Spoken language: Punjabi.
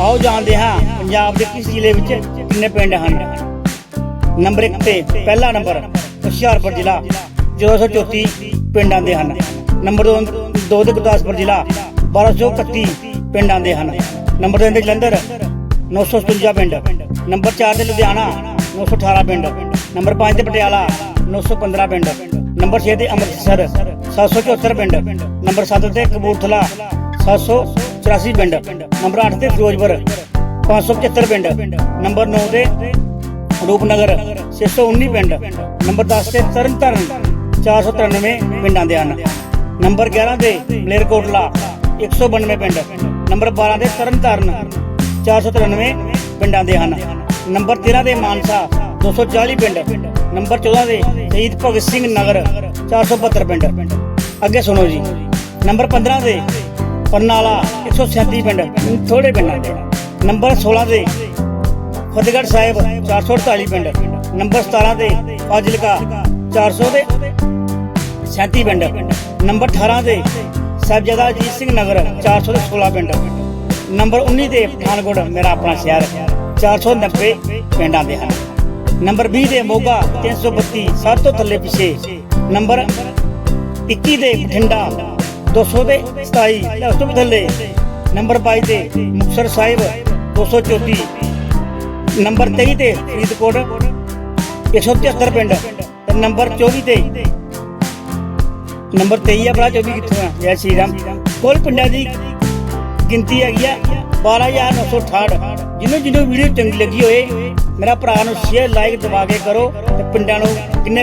ਆਓ ਜਾਣਦੇ ਹਾਂ ਪੰਜਾਬ ਦੇ ਕਿਸ ਜ਼ਿਲ੍ਹੇ ਵਿੱਚ ਕਿੰਨੇ ਪਿੰਡ ਹਨ। ਨੰਬਰ 1 ਤੇ ਪਹਿਲਾ ਨੰਬਰ ਹੁਸ਼ਿਆਰਪੁਰ ਜ਼ਿਲ੍ਹਾ 1434 ਪਿੰਡ ਦੇ ਹਨ। ਨੰਬਰ 2 ਦੋ ਤੇ ਗੁਰਦਾਸਪੁਰ ਜ਼ਿਲ੍ਹਾ 1231 ਪਿੰਡ ਦੇ ਹਨ। ਨੰਬਰ 3 ਤੇ ਜਲੰਧਰ 957 ਪਿੰਡ। ਨੰਬਰ 4 ਤੇ ਲੁਧਿਆਣਾ 918 ਪਿੰਡ। ਨੰਬਰ 5 ਤੇ ਪਟਿਆਲਾ 915 ਪਿੰਡ। ਨੰਬਰ 6 ਤੇ ਅੰਮ੍ਰਿਤਸਰ 774 ਪਿੰਡ। ਨੰਬਰ 7 ਤੇ ਕਪੂਰਥਲਾ 784 ਪਿੰਡ, ਨੰਬਰ 8 ਤੇ ਫਿਰੋਜ਼ਪੁਰ 575 ਪਿੰਡ, ਨੰਬਰ 9 ਤੇ ਰੂਪਨਗਰ 619 ਪਿੰਡ, ਨੰਬਰ 10 ਤੇ ਤਰਨਤਾਰਨ 493 ਪਿੰਡਾਂ ਦੇ ਹਨ। ਨੰਬਰ 11 ਤੇ ਮਲੇਰਕੋਟਲਾ 192 ਪਿੰਡ, ਨੰਬਰ 12 ਤੇ ਤਰਨਤਾਰਨ 493 ਪਿੰਡਾਂ ਦੇ ਹਨ। ਨੰਬਰ 13 ਤੇ ਮਾਨਸਾ 240 ਪਿੰਡ, ਨੰਬਰ 14 ਦੇ ਸ਼ਹੀਦ ਭਗਤ ਸਿੰਘ ਨਗਰ 472 ਪਿੰਡ। ਅੱਗੇ ਸੁਣੋ ਜੀ। ਨੰਬਰ 15 ਦੇ ਪਰਨਾਲਾ 137 ਪਿੰਡ ਥੋੜੇ ਪਿੰਡਾਂ ਦੇ। ਨੰਬਰ 16 ਦੇ, ਫਤਿਹਗੜ੍ਹ ਸਾਹਿਬ 448 ਪਿੰਡ। ਨੰਬਰ 17 ਦੇ, ਫਾਜ਼ਿਲਕਾ 400 ਤੇ 37 ਪਿੰਡ। ਨੰਬਰ 18 ਤੇ ਸਾਹਿਬਜ਼ਾਦਾ ਅਜੀਤ ਸਿੰਘ ਨਗਰ 400 ਤੇ 16 ਪਿੰਡ। ਨੰਬਰ 19 ਦੇ, ਪਠਾਨਕੋਟ, ਮੇਰਾ ਆਪਣਾ ਸ਼ਹਿਰ। 490 ਪਿੰਡਾਂ ਦੇ ਹਨ। ਨੰਬਰ 20 ਦੇ, ਮੋਗਾ 332 ਸਭ ਤੋਂ ਥੱਲੇ ਪਿਛੇ। ਨੰਬਰ 21 ਦੇ, ਬਠਿੰਡਾ 200 ਤੇ 27 ਤੇ ਉਸ ਤੋਂ ਵੀ ਥੱਲੇ। ਨੰਬਰ 22 ਤੇ ਮੁਕਤਸਰ ਸਾਹਿਬ 234 ਨੰਬਰ 23 ਤੇ ਫਰੀਦਕੋਟ 173 ਪਿੰਡ। ਤੇ ਨੰਬਰ 24 ਤੇ ਨੰਬਰ 23 ਆ ਭਰਾ 24 ਕਿੱਥੋਂ ਆ? ਜੈ ਸ਼੍ਰੀ ਰਾਮ। ਕੁੱਲ ਪਿੰਡਾਂ ਦੀ ਗਿਣਤੀ ਹੈਗੀ ਆ 12968 ਜਿਹਨੂੰ ਜਿਹਨੂੰ ਵੀਡੀਓ ਚੰਗੀ ਲੱਗੀ ਹੋਏ, ਮੇਰਾ ਭਰਾ ਨੂੰ ਸ਼ੇਅਰ ਲਾਈਕ ਦਬਾ ਕੇ ਕਰੋ, ਤੇ ਪਿੰਡਾਂ ਨੂੰ ਕਿੰਨੇ